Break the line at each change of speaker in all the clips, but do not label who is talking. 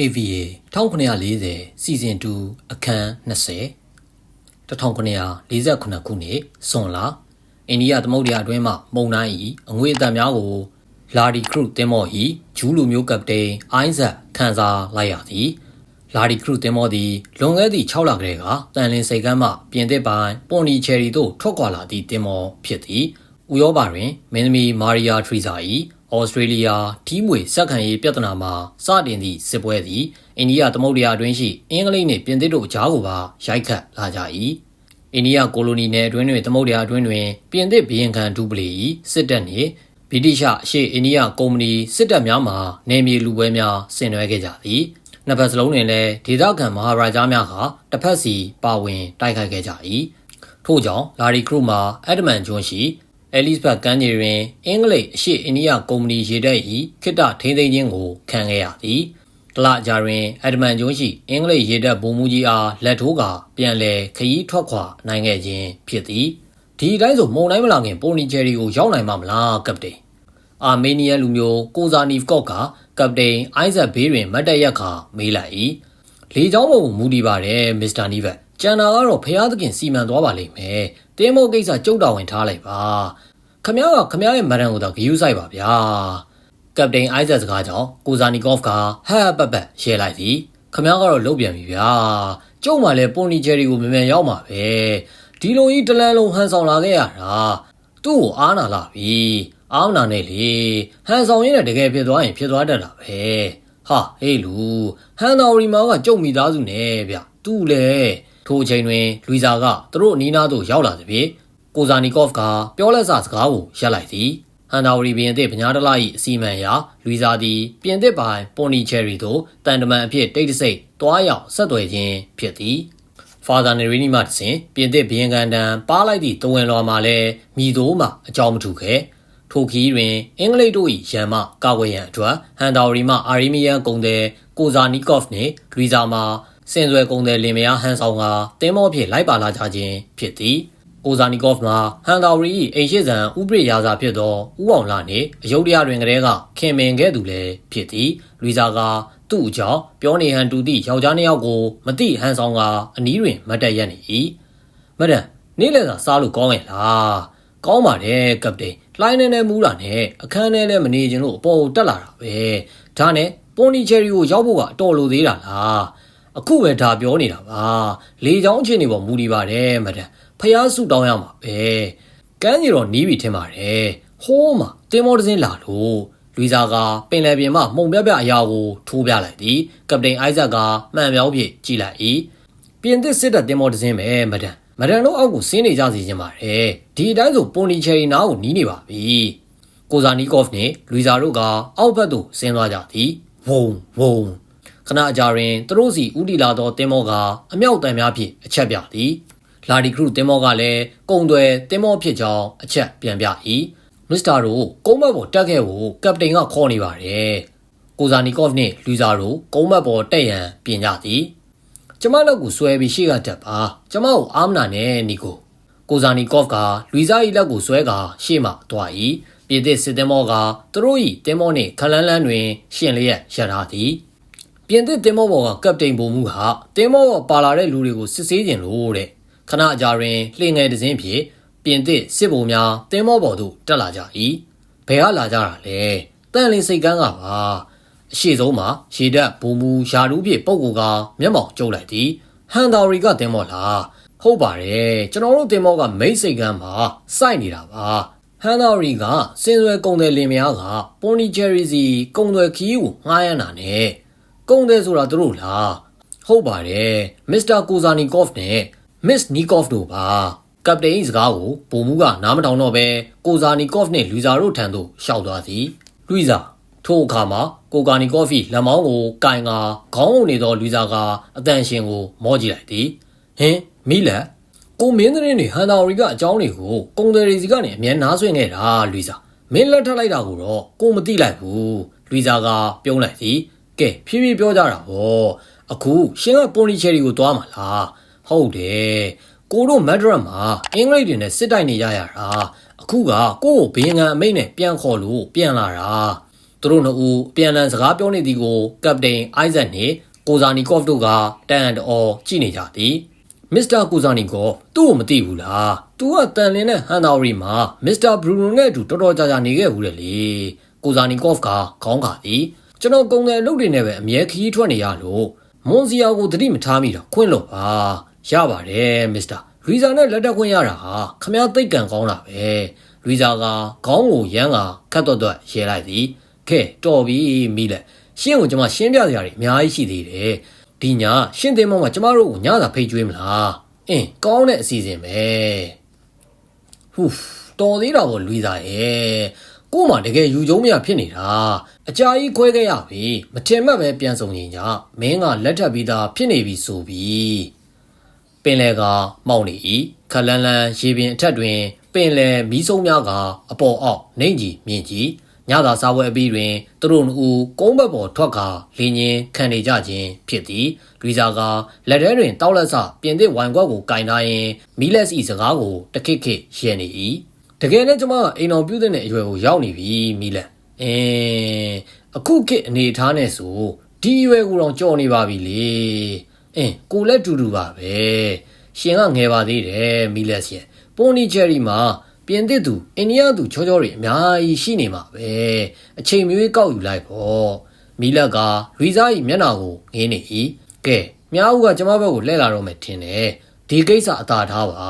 AVA 1940စီဇန်2အခန်း20 1948ခုနှစ်ဇွန်လအိန္ဒိယသမုဒ္ဒရာအတွင်းမှမုန်တိုင်း၏အငွေအတန်များကိုလာဒီခရုတင်မော့၏ဂျူးလူမျိုးကပတိန်အိုင်းဇက်ခန်းစားလိုက်ရသည်လာဒီခရုတင်မော့သည်လွန်ခဲ့သည့်6လကတည်းကတန်လင်းစိတ်ကမ်းမှပြင်သစ်ပိုင်းပွန်နီချယ်ရီသို့ထွက်ခွာလာသည့်တင်မော့ဖြစ်သည်ဥရောပတွင်မင်းသမီးမာရီယာထရီဇာ၏ ဩစတြေးလျထီးမွေစက်ခံရေးပြဿနာမှာစတင်သည့်စစ်ပွဲသည်အိန္ဒိယသမုဒ္ဒရာအတွင်းရှိအင်္ဂလိပ်နှင့်ပြင်သစ်တို့ကြားကိုပါရိုက်ခတ်လာကြ၏အိန္ဒိယကိုလိုနီနယ်အတွင်းတွင်သမုဒ္ဒရာအတွင်းတွင်ပြင်သစ်ဘီယင်ခံဒူပလီ၏စစ်တပ်နှင့်ဗြိတိရှအရှေ့အိန္ဒိယကုမ္ပဏီစစ်တပ်များမှနယ်မြေလူပွဲများဆင်နွှဲခဲ့ကြသည်နှစ်ဖက်စလုံးတွင်လည်းဒေသခံမဟာရာဂျာများကတစ်ဖက်စီပါဝင်တိုက်ခိုက်ခဲ့ကြ၏ထို့ကြောင့်လာရီခရုမှာအက်ဒမန်ကျွန်းရှိ အဲလိစ်ဘတ်ကမ်းခြေတွင်အင်္ဂလိပ်အရှေ့အိန္ဒိယကုမ္ပဏီရေတပ်၏ခိတ္တထိန်းသိမ်းခြင်းကိုခံခဲ့ရသည်တလကြာတွင်အက်ဒမန်ကျွန်းရှိအင်္ဂလိပ်ရေတပ်ဗိုလ်မှူးကြီးအားလက်ထိုးကာပြန်လည်ခရီးထွက်ခွာနိုင်ခဲ့ခြင်းဖြစ်သည်ဒီအတိုင်းဆိုမုံတိုင်းမလာခင်ပိုနီဂျယ်ရီကိုရောက်နိုင်မှာမလားကပတိန်အာမေးနီးယားလူမျိုးကိုဇာနီဖ်ကော့ကကပတိန်အိုက်ဇက်ဘေးတွင်မတ်တက်ရက်ခါမေးလိုက်၏လေချောင်းပေါ်ကိုမူတည်ပါတယ်မစ္စတာနီဗက် ကျန်တာကတော့ဖျားသခင်စီမံသွားပါလိမ့်မယ်တင်းမုတ်ကိစ္စကြုတ်တာဝင်ထားလိုက်ပါခမရကခမရရဲ့မရန်ကိုတော့ဂယူးဆိုင်ပါဗျာကပတိန်အိုက်ဇက်စကားကြောင့်ကိုဇာနီကော့ဖ်ကဟဟပပရဲလိုက်သည်ခမရကတော့လုတ်ပြန်ပြီဗျာကျုံမှလည်းပိုနီဂျယ်ရီကိုမြန်မြန်ရောက်မှာပဲဒီလိုကြီးတလန်လုံးဟန်ဆောင်လာခဲ့ရတာသူ့ကိုအားနာလာပြီအားမနာနဲ့လေဟန်ဆောင်ရင်းနဲ့တကယ်ဖြစ်သွားရင်ဖြစ်သွားတတ်တာပဲဟာဟေးလူဟန်တော်ရီမာကကြုံမိသားစုနဲ့ဗျသူ့လည်း ထိုအချိန်တွင်လူဇာကသူတို့အနီးနားသို့ရောက်လာသည်ဖြင့်ကိုဇာနီကော့ဖ်ကပြောလက်စစကားကိုရပ်လိုက်သည်ဟန်တာဝရီဘီယန်သစ်ဗညာတလာ၏အစီအမံအရလူဇာသည်ပြင်သစ်ပိုင်ပွန်နီချယ်ရီသို့တန်တမန်အဖြစ်တိတ်တဆိတ်တွားရောက်ဆက်သွယ်ခြင်းဖြစ်သည်ဖာသာနေရီနီမှတစဉ်ပြင်သစ်ဘီယန်ကန်တန်ပါလိုက်သည့်တဝင်လွာမှာလည်းမြည်သိုးမှအကြောင်းမထူခဲ့ထိုခီးတွင်အင်္ဂလိပ်တို့၏ရန်မှကာကွယ်ရန်အတွက်ဟန်တာဝရီမှအာရီမီယန်ကုံတဲ့ကိုဇာနီကော့ဖ်နှင့်လူဇာမှ စင်စွယ်ကုံတဲ့လင်မယားဟန်ဆောင်ကတင်းမောဖြစ်လိုက်ပါလာကြခြင်းဖြစ်သည်အိုဇာနီကော့ဖ်မှာဟန်တာဝရီ၏အိမ်ရှိဆန်ဥပရိယာစာဖြစ်သောဥအောင်လာနှင့်အယုဒ္ဓယတွင်ကလေးကခင်မင်ခဲ့သူလည်းဖြစ်သည်လူဇာကသူ့အကြောင်းပြောနေဟန်တူသည့်ယောက်ျားနှစ်ယောက်ကိုမတိဟန်ဆောင်ကအနီးတွင်မတ်တက်ရက်နေ၏မဒန်နေ့လည်သာစားလို့ကောင်းရဲ့လားကောင်းပါတယ်ကပတိန်လှိုင်းနေနေမူးတာနဲ့အခန်းထဲလည်းမနေခြင်းလို့အပေါ်ကိုတက်လာတာပဲဒါနဲ့ပွန်နီချယ်ရီကိုရောက်ဖို့ကအတော်လိုသေးတာလား အခုပဲဒါပြောနေတာပါလေချောင်းအခြေအနေပေါ်မူတည်ပါတယ်မဒန်ဖျားစုတောင်းရမှာပဲကမ်းကြီးတော့နီးပြီထင်ပါတယ်ဟိုးမှာတင်မောတစင်းလာလို့လူစားကပင်လယ်ပြင်မှာမှုံပြပြအရာကိုထိုးပြလိုက်သည်ကပတိန်အိုက်ဇက်ကမှန်ပြောင်းဖြစ်ကြည့်လိုက်၏ပြင်သစ်စစ်တပ်တင်မောတစင်းပဲမဒန်မဒန်တို့အောက်ကိုဆင်းနေကြစီခြင်းပါတယ်ဒီအတိုင်းဆိုပွန်နီချယ်ရီနားကိုနီးနေပါပြီကိုဇာနီကော့ဖ်နှင့်လူဇာတို့ကအောက်ဘက်သို့ဆင်းသွားကြသည်ဝုံဝုံ ခဏအကြာတွင်သူတို့စီဥတီလာသောတင်မောကအမြောက်တန်များဖြင့်အချက်ပြသည်လာဒီခရုတင်မောကလည်းကုံသွဲတင်မောဖြစ်ကြောင်းအချက်ပြန်ပြ၏မစ္စတာတို့ကုန်းဘက်ပေါ်တက်ခဲ့ဖို့ကပတိန်ကခေါ်နေပါတယ်ကိုဇာနီကော့ဖ်နှင့်လူဇာတို့ကုန်းဘက်ပေါ်တက်ရန်ပြင်ကြသည်ကျမလက်ကိုဆွဲပြီးရှေ့ကတက်ပါကျမကိုအာမနာနဲ့နီကိုကိုဇာနီကော့ဖ်ကလူဇာ၏လက်ကိုဆွဲကာရှေ့မှသွား၏ပြည်သစ်စစ်တင်မောကသူတို့၏တင်မောနှင့်ခလန်းလန်းတွင်ရှင်လျက်ရထားသည် ပြင်သစ်တင်မောဘော်ကကပတိန်ပုံမှုဟာတင်မောဘော်ပါလာတဲ့လူတွေကိုစစ်ဆေးခြင်းလို့တဲ့ခဏအကြာတွင်လှေငယ်တစ်စင်းဖြင့်ပြင်သစ်စစ်ဗိုလ်များတင်းမောပေါ်သို့တက်လာကြ၏ဘယ်ကလာကြတာလဲတန်လင်းစိတ်ကန်းကပါအရှိဆုံးမှာရေတက်ဘူမူယာရူးပြပုတ်ကူကမျက်မှောင်ကျုပ်လိုက်သည်ဟန်တာရီကတင်းမောလားဟုတ်ပါတယ်ကျွန်တော်တို့တင်းမောကမိတ်စိတ်ကန်းမှာစိုက်နေတာပါဟန်တာရီကစင်ဆွဲကုံတယ်လင်မယားကပွန်နီဂျယ်ရီစီကုံတယ်ခီးကိုငှားရမ်းတာနဲ့ ကုံတယ်ဆိုတာသူတို့လားဟုတ်ပါတယ်မစ္စတာကိုဇာနီကော့ဖ်နဲ့မစ်နီကော့ဖ်တို့ပါကပတိန်စကားကိုပုံမှုကနားမထောင်တော့ပဲကိုဇာနီကော့ဖ်နဲ့လူဇာတို့ထံသို့ရှောက်သွားသည်လူဇာထို့အခါမှာကိုကာနီကော့ဖီလက်မောင်းကိုကင်ကခေါင်းအုံနေသောလူဇာကအတန်ရှင်ကိုမောကြည့်လိုက်သည်ဟင်မိလက်ကိုမင်းသတင်းတွေဟန်တာရီကအကြောင်းတွေကိုကုံတယ်ရီစီကနေအမြဲနားဆွင့်နေတာလူဇာမင်းလက်ထပ်လိုက်တာကိုတော့ကိုမသိလိုက်ဘူးလူဇာကပြုံးလိုက်သည် ကဲဖြည်းဖြည်းပြောကြတာဗောအခုရှင်ကပွန်နီချယ်ရီကိုသွားမှာလားဟုတ်တယ်ကိုတို့မက်ဒရတ်မှာအင်္ဂလိပ်တွေနဲ့စစ်တိုက်နေကြရတာအခုကကိုကိုဘင်းငံအမိတ်နဲ့ပြန်ခေါ်လို့ပြန်လာတာသူတို့နှစ်ဦးအပြန်အလှန်စကားပြောနေသည်ကိုကပတိန်အိုက်ဇက်နှင့်ကိုဇာနီကော့ဖ်တို့ကတန်အံ့တော်ကြည့်နေကြသည်မစ္စတာကိုဇာနီကော့ဖ်သူ့ကိုမသိဘူးလားသူကတန်လင်းတဲ့ဟန်တာရီမှာမစ္စတာဘရူနိုနဲ့အတူတော်တော်ကြာကြာနေခဲ့ဘူးလေလေကိုဇာနီကော့ဖ်ကခေါင်းခါသည် ကျွန်တော်ကုန်တဲ့အလုပ်တွေနဲ့ပဲအမြဲခရီးထွက်နေရလို့မွန်စီယာကိုသတိမထားမိတော့ခွင့်လို့ပါရပါတယ်မစ္စတာရီဇာနဲ့လက်ထပ်ခွင့်ရတာဟာခမည်းသိတ်ကံကောင်းတာပဲရီဇာကခေါင်းကိုရမ်းကခတ်တော့တော့ရဲလိုက်သည်ခဲတော်ပြီမိလက်ရှင်းကိုကျွန်မရှင်းပြစရာတွေအများကြီးရှိသေးတယ်ဒီညရှင်းသိမ်းမောင်ကကျမတို့ကိုညသာဖိတ်ကျွေးမလားအင်းကောင်းတဲ့အစီအစဉ်ပဲဟူးတော်သေးတာပေါ့လူသားရဲ့ ကို့မှာတကယ်ယူကျုံမရဖြစ်နေတာအကြာကြီးခွဲခဲ့ရပြီမထင်မှတ်ပဲပြန်ဆောင်ရင်ညမင်းကလက်ထပ်ပြီးသားဖြစ်နေပြီဆိုပြီးပင်လယ်ကမောက်နေ၏ခက်လန်းလန်းရေပြင်အထက်တွင် ပင်လယ်မီးစုံများကအပေါ်အောက်နှိမ့်ကြီးမြင့်ကြီးညသာစားပွဲအပြီးတွင်သူတို့နှစ်ဦးကုန်းဘက်ပေါ်ထွက်ကာလင်းချင်းခံနေကြခြင်းဖြစ်သည်လူစားကလက်ထဲတွင်တောက်လက်ဆပြင်သစ်ဝိုင်ကွက်ကိုကင်ထားရင်မီလက်စီစကားကိုတခစ်ခစ်ရဲနေ၏ တကယ်နဲ့ကျွန်မအိမ်တော်ပြုတဲ့အရွယ်ကိုရောက်နေပြီမီလက်အင်းအခုခေတ်အနေထားနဲ့ဆိုဒီအရွယ်ကိုတော့ကြော်နေပါပြီလေအင်းကိုလည်းတူတူပါပဲရှင်ကငယ်ပါသေးတယ်မီလက်ရှင်ပိုနီချယ်ရီမှာပြင်သစ်သူအိန္ဒိယသူချောချောတွေအများကြီးရှိနေမှာပဲအချိန်မျိုးကောက်ယူလိုက်ပေါ့မီလက်ကရီဇာ၏မျက်နှာကိုငင်းနေ၏ကဲမြားဦးကကျမဘက်ကိုလှည့်လာတော့မယ်ထင်တယ်ဒီကိစ္စအသာထားပါ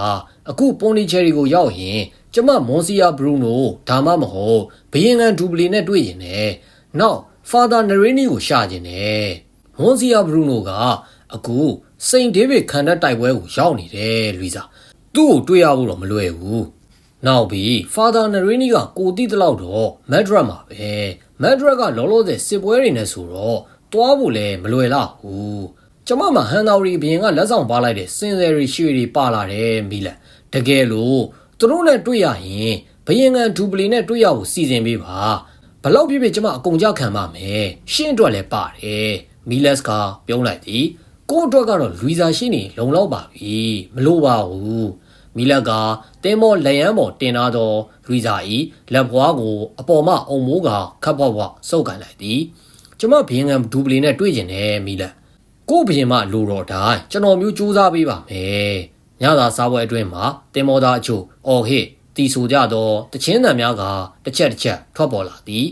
အခုပွန်နီချယ်ရီကိုရောက်ရင် ကျမမွန်စီယာဘရူနိုဒါမှမဟုတ်ဘယင်ကန်ဒူပလီနဲ့တွေ့ရင်လည်းနောက်ဖာသာနရီနီကိုရှာကျင်တယ်မွန်စီယာဘရူနိုကအခုစိန်ဒေးဗစ်ခန်တက်တိုက်ပွဲကိုရောက်နေတယ်လူစားသူ့ကိုတွေ့ရဖို့တော့မလွယ်ဘူးနောက်ပြီးဖာသာနရီနီကကိုတိတလောက်တော့မက်ဒရက်မှာပဲမက်ဒရက်ကလောလောဆယ်စစ်ပွဲတွေနဲ့ဆိုတော့တွားဖို့လည်းမလွယ်လောက်ဘူးကျမမှဟန်တော်ရီဘရင်ကလက်ဆောင်ပါလိုက်တဲ့စင်စယ်ရီရွှေတွေပါလာတယ်မိလက်တကယ်လို့ သူတို့နဲ့တွေ့ရရင်ဘရင်ကန်ဒူပလီနဲ့တွေ့ရဖို့စီစဉ်ပေးပါဘလောက်ဖြစ်ဖြစ်ကျမအကုန်ကြခံပါမယ်ရှင်းအတွက်လည်းပါတယ်မီလက်စ်ကပြုံးလိုက်သည်ကို့အတွက်ကတော့လူစာရှင်းနေလုံလောက်ပါပြီမလို့ပါဘူးမီလက်ကတင်းမောလက်ရန်ပေါ်တင်ထားသောရီဇာဤလက်ဘွားကိုအပေါ်မှအုံမိုးကခပ်ဖွားဖွားစုပ်ကန်လိုက်သည်ကျမဘင်းငံဒူပလီနဲ့တွေ့ကျင်တယ်မီလက်ကို့ဘရင်မလိုတော့တိုင်းကျွန်တော်မျိုးစူးစမ်းပေးပါမယ် ညသာစားပွဲအတွင်းမှာတင်မောသားအချို့အော်ဟစ်တီဆိုကြသောတချင်းတန်များကတစ်ချက်တစ်ချက်ထွက်ပေါ်လာသည်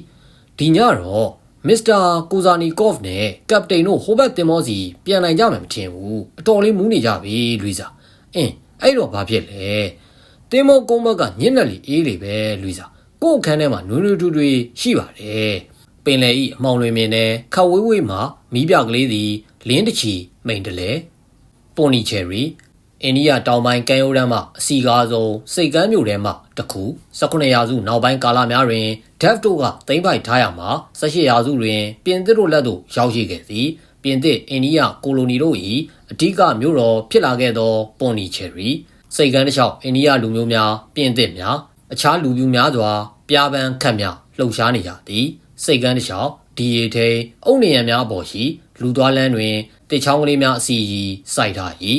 ဒီညတော့မစ္စတာကိုဇာနီကော့ဖ်နဲ့ကပတိန်တို့ဟိုဘက်တင်မောစီပြန်နိုင်ကြမှာမထင်ဘူးအတော်လေးမူးနေကြပြီလူစာအင်းအဲ့တော့ဘာဖြစ်လဲတင်မောကုန်းဘက်ကညစ်လက်လီအေးလေပဲလူစာကို့အခန်းထဲမှာနွေးနွေးထူးထူးရှိပါတယ်ပင်လယ်ဤအမောင်လွင်မြင်နဲ့ခတ်ဝေးဝေးမှာမီးပြကလေးသည်လင်းတချီမိန်တလဲပွန်နီချယ်ရီ အိန္ဒိယတောင်ပိုင်းကမ်းရိုးတန်းမှအစီကားဆုံးစိတ်ကမ်းမြို့ထဲမှတစ်ခု19ရာစုနောက်ပိုင်းကာလများတွင်ဒက်တို့ကသိမ်းပိုက်ထားရမှာ18ရာစုတွင်ပြင်သစ်တို့လက်သို့ရောက်ရှိခဲ့သည်ပြင်သစ်အိန္ဒိယကိုလိုနီတို့၏အဓိကမြို့တော်ဖြစ်လာခဲ့သောပွန်နီချယ်ရီစိတ်ကမ်းတစ်လျှောက်အိန္ဒိယလူမျိုးများပြင်သစ်များအခြားလူမျိုးများစွာပြားပန်းခတ်များလှုပ်ရှားနေကြသည်စိတ်ကမ်းတစ်လျှောက်ဒီရီထိန်အုတ်နေရံများအပေါ်ရှိလူသွားလန်းတွင်တစ်ချောင်းကလေးများအစီအီစိုက်ထား၏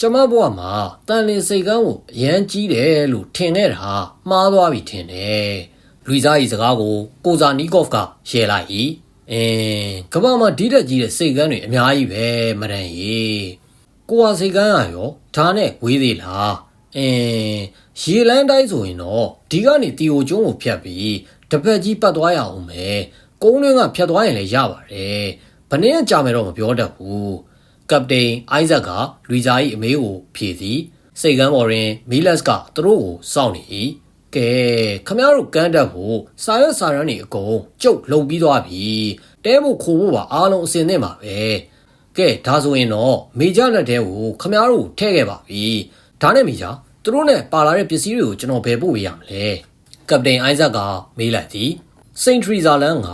ကျမဘဝမှာတန်လင်စိတ်ကန်းကိုအရန်ကြီးတယ်လို့ထင်နေတာမှားသွားပြီထင်တယ်လူစားဤစကားကိုကိုဇာနီကော့ဖ်ကရှယ်လိုက်၏အင်းကမ္ဘာမှာဒီတက်ကြီးတဲ့စိတ်ကန်းတွေအများကြီးပဲမရန်ကြီးကိုဟာစိတ်ကန်းရရောဒါနဲ့ဝေးသေးလားအင်းရေလန်းတိုင်းဆိုရင်တော့ဒီကနေတီယိုကျုံးကိုဖြတ်ပြီးတပတ်ကြီးပတ်သွားရအောင်မယ်ကုန်းတွင်းကဖြတ်သွားရင်လည်းရပါတယ်ဘယ်နည်းကြာမယ်တော့မပြောတတ်ဘူး ကပတိန်အိုက်ဇက်ကလူဇာ၏အမေးကိုဖြေသည်စိတ်ကမ်းပေါ်တွင်မီလက်စ်ကသူတို့ကိုစောင့်နေ၏ကဲခမရတို့ကန်းတက်ဖို့စာရွက်စာရမ်းတွေအကုန်ကျုပ်လုံပြီးသွားပြီတဲဖို့ခိုးဖို့ပါအားလုံးအစင်သင့်ပါပဲကဲဒါဆိုရင်တော့မေဂျာလက်တဲကိုခမရတို့ထည့်ခဲ့ပါပြီဒါနဲ့မေဂျာသူတို့နဲ့ပါလာတဲ့ပစ္စည်းတွေကိုကျွန်တော်ဘယ်ပို့ပေးရမလဲကပတိန်အိုက်ဇက်ကမေးလိုက်သည်စိန်ထရီဇာလန်က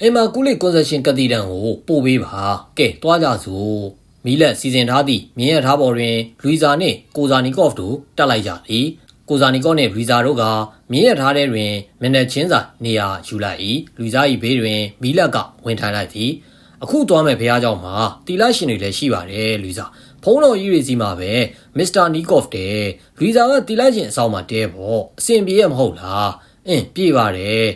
အင်မာကူလစ်ကွန်ဆက်ရှင်ကတိတန်ကိုပို့ပေးပါကဲတွားကြစို့ မီလက်စီစဉ်ထားသည့်မြင်းရထားပေါ်တွင်လူီဇာနှင့်ကိုဇာနီကော့ဖ်တို့တက်လိုက်ကြသည်ကိုဇာနီကော့နှင့်လူီဇာတို့ကမြင်းရထားထဲတွင်မျက်နှာချင်းစာနေရာယူလိုက်၏လူီဇာ၏ဘေးတွင်မီလက်ကဝင်ထိုင်လိုက်သည်အခုသွားမဲ့ဘုရားကျောင်းမှာတီလာရှင်တွေလည်းရှိပါတယ်လူီဇာဖုံးတော်ကြီးတွေစီမှာပဲမစ္စတာနီကော့ဖ်တဲ့လူီဇာကတီလာရှင်အဆောင်မှာတဲပေါ့အဆင်ပြေရမဟုတ်လားအင်းပြေပါတယ်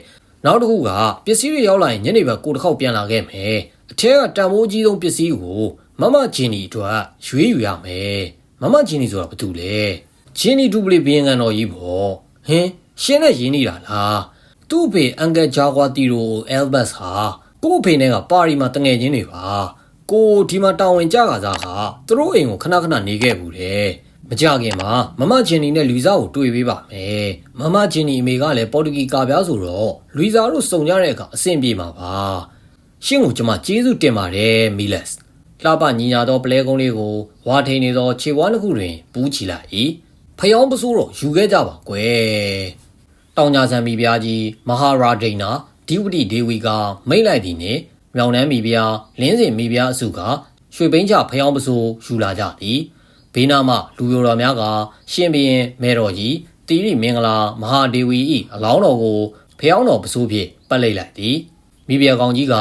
နောက်တစ်ခုကပစ္စည်းတွေရောက်လာရင်ညနေဘက်ကိုတစ်ခေါက်ပြန်လာခဲ့မယ်အထက်ကတန်ဖိုးကြီးဆုံးပစ္စည်းကို မမချင်းဒီအတွက်ရွေးယူရမယ်မမချင်းဒီဆိုတာဘာတူလဲချင်းဒီဒူပလီဘီယန်ကန်တော်ကြီးပေါ့ဟင်းရှင်းနဲ့ရင်းနေတာလားသူ့အဖေအန်ကယ်ဂျာကွာတီရိုအဲလ်ဘတ်ဟာကို့အဖေနဲ့ကပါရီမှာတငယ်ချင်းတွေပါကိုဒီမှာတာဝန်ကြကစားဟာသူတို့အိမ်ကိုခဏခဏနေခဲ့ဘူးတဲ့မကြခင်မှာမမချင်းနီနဲ့လူစားကိုတွေ့ပေးပါမယ်မမချင်းနီအမေကလည်းပေါ်တူဂီကာပြားဆိုတော့လူစားတို့စုံကြတဲ့အခါအဆင်ပြေမှာပါရှင့်ကိုကျွန်မကျေးဇူးတင်ပါတယ်မီလက်စ် လှပညီညာသောပလဲကုန်းလေးကိုဝါထိန်နေသောခြေဝါးတစ်ခုတွင်ပူးချီလိုက်၏ဖျောင်းပစိုးတော့ယူခဲ့ကြပါကွယ်တောင်ညာဆန်မီပြားကြီးမဟာရာဒိန်နာဒီဝတိဒေဝီကမိတ်လိုက်သည်နှင့်မြောင်နှမ်းမီပြားလင်းစင်မီပြားအစုကရွှေဘိန်းချဖျောင်းပစိုးယူလာကြသည်ဘေးနားမှလူရိုတော်များကရှင်ဘရင်မဲတော်ကြီးတီရိမင်္ဂလာမဟာဒေဝီ၏အလောင်းတော်ကိုဖျောင်းတော်ပစိုးဖြင့်ပတ်လိုက်လိုက်သည်မိဖုရားကောင်ကြီးက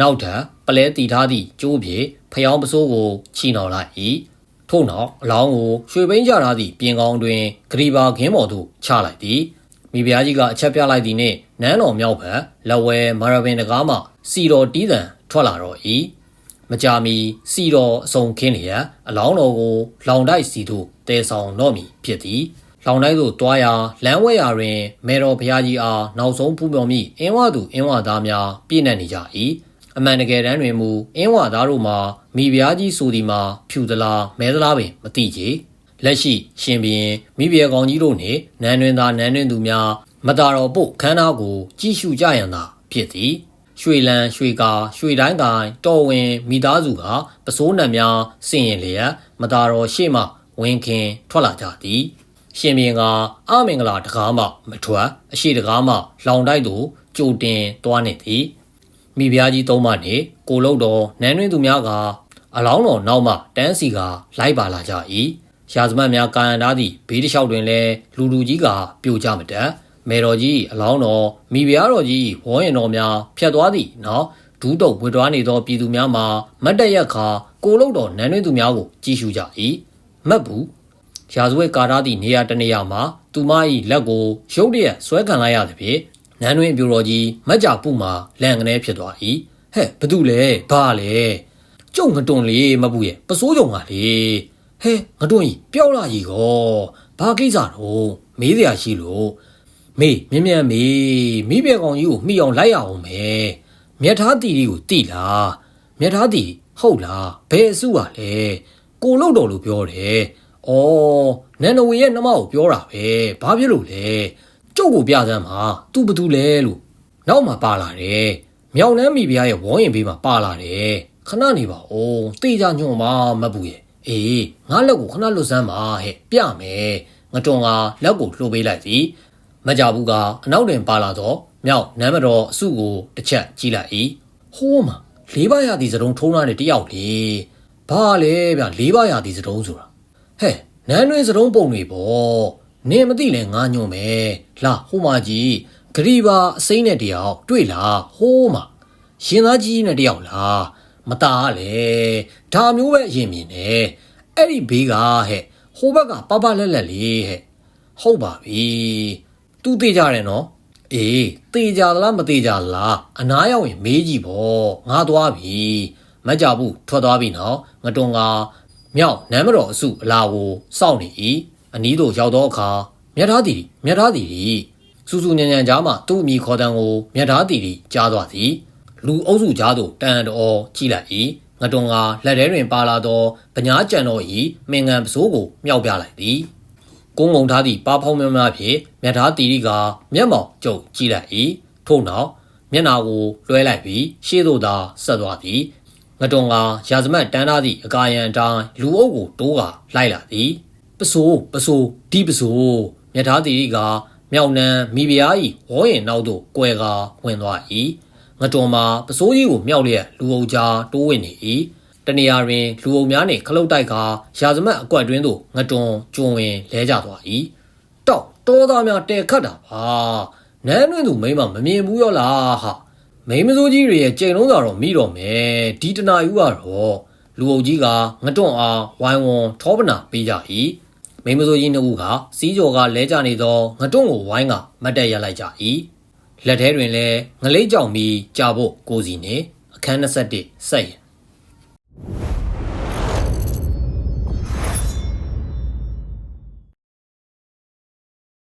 နောက်ထပ် ပလဲတီထားသည့်ကျိုးဖြင့်ဖျောင်းပစိုးကိုချီနှောင်လိုက်၏ထို့နောက်အလောင်းကိုရွှေဘိန်းကြထားသည့်ပြင်ကောင်းတွင်ဂရီဘာခင်းပေါ်သို့ချလိုက်သည်မိဖုရားကြီးကအချက်ပြလိုက်သည်နှင့်နန်းတော်မြောက်ဘက်လက်ဝဲမာရဗင်တကားမှစီတော်တီးတံထွက်လာတော့၏မကြမီစီတော်အစုံခင်းလျက်အလောင်းတော်ကိုလောင်တိုက်စီသို့တဲဆောင်တော့မည်ဖြစ်သည်လောင်တိုက်သို့တွားရာလမ်းဝဲရာတွင် မေတော်ဘုရားကြီးအားနောက်ဆုံးပူမြော်မိအင်းဝသူအင်းဝသားများပြည့်နှက်နေကြ၏ အမှန်တကယ်တမ်းတွင်မူအင်းဝသားတို့မှာမိဖုရားကြီးဆိုသည်မှာဖြူသလားမဲသလားပင်မသိကြလက်ရှိရှင်ဘရင်မိဖုရားကောင်ကြီးတို့နှင့်နန်းတွင်သားနန်းတွင်သူများမတာတော်ပုတ်ခန်းသားကိုကြည့်ရှုကြရန်သာဖြစ်သည်ရွှေလန်းရွှေကာရွှေတိုင်းကိုင်တော်ဝင်မိသားစုကပစိုးနံများစင်ရင်လျက်မတာတော်ရှေ့မှဝင်းခင်ထွက်လာကြသည် ရှင်ဘင်ကအမင်္ဂလာတကားမှမထွက်အရှိတကားမှလောင်တိုက်သို့ကြိုတင်သွားနေသည် မိဖုရားကြီးသုံးပါးနှင့်ကိုလုတ်တော်နန်းတွင်သူများကအလောင်းတော်နောက်မှတန်းစီကလိုက်ပါလာကြ၏ရာဇမတ်များကာယံသားသည့်ဘေးတစ်လျှောက်တွင်လည်းလူလူကြီးကပြိုကျမတတ်မေတော်ကြီးအလောင်းတော်မိဖုရားတော်ကြီးဝေါ်ရင်တော်များဖြတ်သွားသည်နော်ဒူးတုပ်ဝေသွားနေသောပြည်သူများမှာမတ်တရက်ခါကိုလုတ်တော်နန်းတွင်သူများကိုကြည်ရှုကြ၏မတ်ဘူးရာဇဝဲကာထားသည့်နေရာတစ်နေရာမှာသူမ၏လက်ကိုရုတ်တရက်ဆွဲခံလိုက်ရသည်ဖြင့် နန်းတွင်အပြူတော်ကြီးမတ်ကြပုမှာလန်ကနေဖြစ်သွား၏ဟဲ့ဘသူလဲဘာလဲကျုံငတွန်လေးမပူရဲ့ပစိုးကြုံကလေဟဲငတွန်ကြီးပျောက်လာကြီးကောဘာကိစ္စတော့မေးစရာရှိလို့မေးမြင်မြန်မေးမိဘကောင်ကြီးကိုမှီအောင်လိုက်ရအောင်မယ်မြတ်သားတီတီကိုတိလားမြတ်သားတီဟုတ်လားဘယ်အစုပါလဲကိုလုတ်တော်လို့ပြောတယ်။အော်နန်နဝေရဲ့နှမကိုပြောတာပဲ။ဘာဖြစ်လို့လဲ။ ကျုပ်ကိုပြစမ်းပါ။ तू ဘာတူလဲလို့နောက်မှပါလာတယ်။မြောင်နှမ်းမိဖုရားရဲ့ဝေါ်ရင်ဘေးမှာပါလာတယ်။ခဏနေပါဦး။တေးကြညွန့်ပါမတ်ဘူးရဲ့။အေးငါလက်ကိုခဏလွတ်စမ်းပါဟဲ့။ပြမယ်။ငတွန်ကလက်ကိုလှုပ်ပေးလိုက်သည်။မကြဘူးကအနောက်တွင်ပါလာတော့မြောက်နမ်းမတော်အစုကိုတစ်ချက်ကြည့်လိုက်၏။ဟိုးမှာလေးပါးရသည်စတုံးထုံးထားတဲ့တယောက်လေ။ဘာလဲဗျလေးပါးရသည်စတုံးဆိုတာဟဲ့နန်းတွင်စတုံးပုံတွေပေါ့ နင်မသိလဲငါညွန့်မယ်လာဟိုမှာကြီးဂရီပါအစိမ့်နဲ့တယောက်တွေ့လားဟိုးမှာရှင်သားကြီးနဲ့တယောက်လားမตาလေဒါမျိုးပဲအရင်မြင်တယ်အဲ့ဒီဘေးကဟဲ့ဟိုဘက်ကပပလက်လက်လေးဟဲ့ဟုတ်ပါပြီသူသိကြတယ်နော်အေးတေကြသလားမတေကြလားအနားရောက်ရင်မေးကြည့်ပေါ့ငါသွားပြီမကြဘူးထွက်သွားပြီနော်ငတွန်ကမြောက်နမ်းမတော်အစုအလာကိုစောင့်နေ၏ အနီးသို့ရောက်သောအခါမြတ်သားတီမြတ်သားတီစူးစူးညံညံကြားမှသူ့အမိခေါ်တန်းကိုမြတ်သားတီကြားသွားသည်လူအုပ်စုကြားသို့တန်တော်ကြည့်လိုက်၏ငတွန်ကလက်ထဲတွင်ပါလာသောပညာကြံတော်၏မင်ငံပစိုးကိုမြောက်ပြလိုက်သည်ကုန်းငုံထားသည့်ပါဖောင်းများများဖြင့်မြတ်သားတီကမျက်မှောင်ကျုပ်ကြည့်လိုက်၏ထို့နောက်မျက်နာကိုလွှဲလိုက်ပြီးရှေ့သို့သာဆက်သွားသည်ငတွန်ကရာဇမတ်တန်းသားသည့်အကာယံအတိုင်းလူအုပ်ကိုတိုးကလိုက်လာသည် ပစိုးပစိုးဒီပစိုးမြတ်သားတီကမြောက်နန်းမိဖုရား၏ဝေါ်ရင်နောက်သို့ကွယ်ကာဝင်သွား၏ငတွန်မှာပစိုးကြီးကိုမြောက်လျက်လူအုပ်ကြားတိုးဝင်နေ၏တနေရာတွင်လူအုပ်များနှင့်ခလုတ်တိုက်ကရာဇမတ်အကွက်တွင်သို့ငတွန်ကျွံဝင်လဲကျသွား၏တောက်တောသားများတဲခတ်တာပါနန်းတွင်သူမိမမမြင်ဘူးရောလားဟာမိမစိုးကြီးတွေရဲ့ကြိမ်လုံးသာတော့မိတော့မယ်ဒီတနာယူကတော့လူအုပ်ကြီးကငတွန့်အားဝိုင်းဝန်းထောပနာပေးကြ၏ မိမဆိုးကြီးနှစ်ဦးကစီးကျော်ကလဲကျနေသောငတွန့်ကိုဝိုင်းကမတ်တက်ရလိုက်ကြ၏လက်ထဲတွင်လည်းငလေးကြောင်ပြီးကြာဖို့ကိုစီနေအခန်း၂၁ဆက်ရင်